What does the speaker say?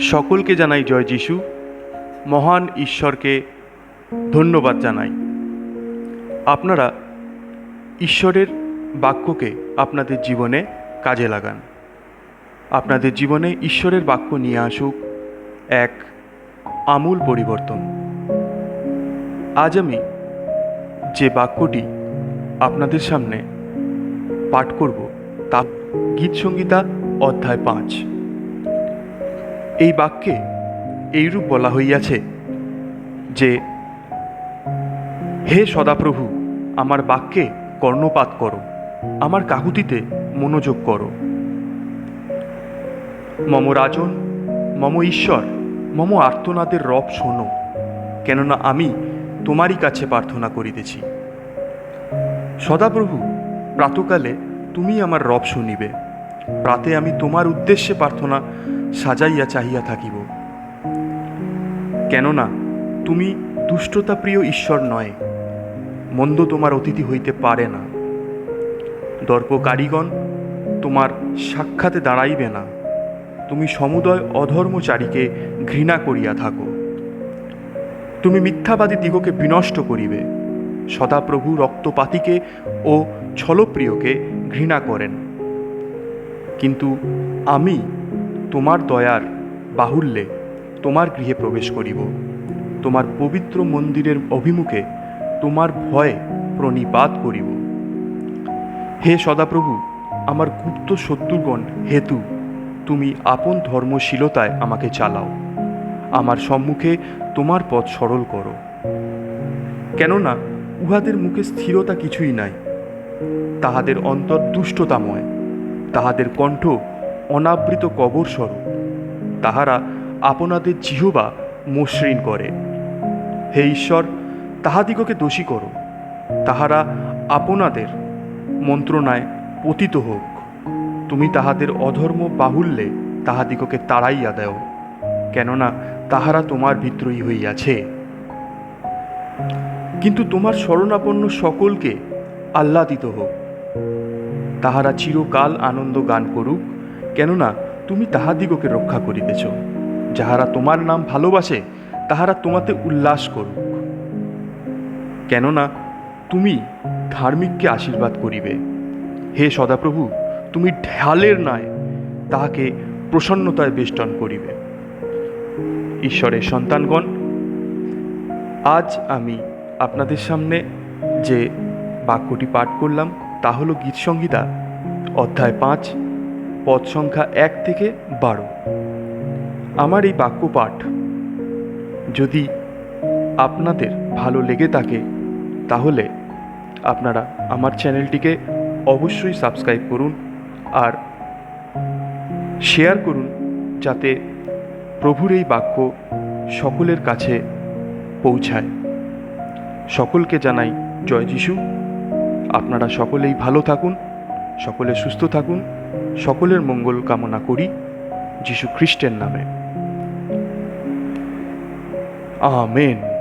সকলকে জানাই জয় যিশু। মহান ঈশ্বরকে ধন্যবাদ জানাই। আপনারা ঈশ্বরের বাক্যকে আপনাদের জীবনে কাজে লাগান। আপনাদের জীবনে ঈশ্বরের বাক্য নিয়ে আসুক এক আমূল পরিবর্তন। আজ আমি যে বাক্যটি আপনাদের সামনে পাঠ করব তা গীত সংগীতা অধ্যায় পাঁচ। এই বাক্যে এইরূপ বলা হইয়াছে যে, হে সদাপ্রভু, আমার বাক্যে কর্ণপাত করো, আমার কাকুতিতে মনোযোগ করো। মম রাজন, মম ঈশ্বর, মম আর্তনাদের রব শোনো, কেননা আমি তোমারই কাছে প্রার্থনা করিতেছি। সদাপ্রভু, প্রাতকালে তুমি আমার রব শুনিবে। প্রাতে আমি তোমার উদ্দেশ্যে প্রার্থনা সাজাইয়া চাহিয়া থাকিব। কেননা, তুমি দুষ্টতা প্রিয় ঈশ্বর নয়, মন্দ তোমার অতিথি হইতে পারে না। দর্প কারিগণ তোমার সাক্ষাতে দাঁড়াইবে না। তুমি সমুদয় অধর্মচারীকে ঘৃণা করিয়া থাকো। তুমি মিথ্যাবাদী দিগকে বিনষ্ট করিবে। সদাপ্রভু রক্তপাতিকে ও ছলপ্রিয়কে ঘৃণা করেন। কিন্তু আমি তোমার দয়ার বাহুল্যে তোমার গৃহে প্রবেশ করিব। তোমার পবিত্র মন্দিরের অভিমুখে তোমার ভয়ে প্রণিপাত করিব। হে সদাপ্রভু, আমার গুপ্ত শত্রুগণ, হেতু, তুমি আপন ধর্মশীলতায় আমাকে চালাও। আমার সম্মুখে তোমার পথ সরল করো। কেননা উহাদের মুখে স্থিরতা কিছুই নাই। তাহাদের অন্তর দুষ্টতাময় তাহাদের কণ্ঠ অনাবৃত কবর স্বরূপ। তাহারা আপনাদের জিহবা মসৃণ করে। হে ঈশ্বর, তাহাদিগকে দোষী করো। তাহারা আপনাদের মন্ত্রণায় পতিত হোক। তুমি তাহাদের অধর্ম বাহুল্যে তাহাদিগকে তাড়াইয়া দেও, কেননা তাহারা তোমার বিদ্রোহী হইয়াছে। কিন্তু তোমার শরণাপন্ন সকলকে আহ্লাদিত হোক। তাহারা চিরকাল আনন্দ গান করুক, কেননা তুমি তাহাদিগকে রক্ষা করিতেছ। যাহারা তোমার নাম ভালোবাসে, তাহারা তোমাতে উল্লাস করুক। কেননা তুমি ধার্মিককে আশীর্বাদ করিবে। হে সদাপ্রভু, তুমি ঢালের ন্যায় তাহাকে প্রসন্নতায় বেষ্টন করিবে। ঈশ্বরের সন্তানগণ, আজ আমি আপনাদের সামনে যে বাক্যটি পাঠ করলাম তা হলো গীত সংহিতা, অধ্যায় পাঁচ, পদ সংখ্যা এক থেকে বারো। আমার এই বাক্য পাঠ যদি আপনাদের ভালো লেগে থাকে, তাহলে আপনারা আমার চ্যানেলটিকে অবশ্যই সাবস্ক্রাইব করুন আর শেয়ার করুন যাতে প্রভুর এই বাক্য সকলের কাছে পৌঁছায়। সকলকে জানাই জয় যিশু। আপনারা সকলেই ভালো থাকুন, সকলে সুস্থ থাকুন, সকলের মঙ্গল কামনা করি যিশু খ্রিস্টের নামে। আমেন।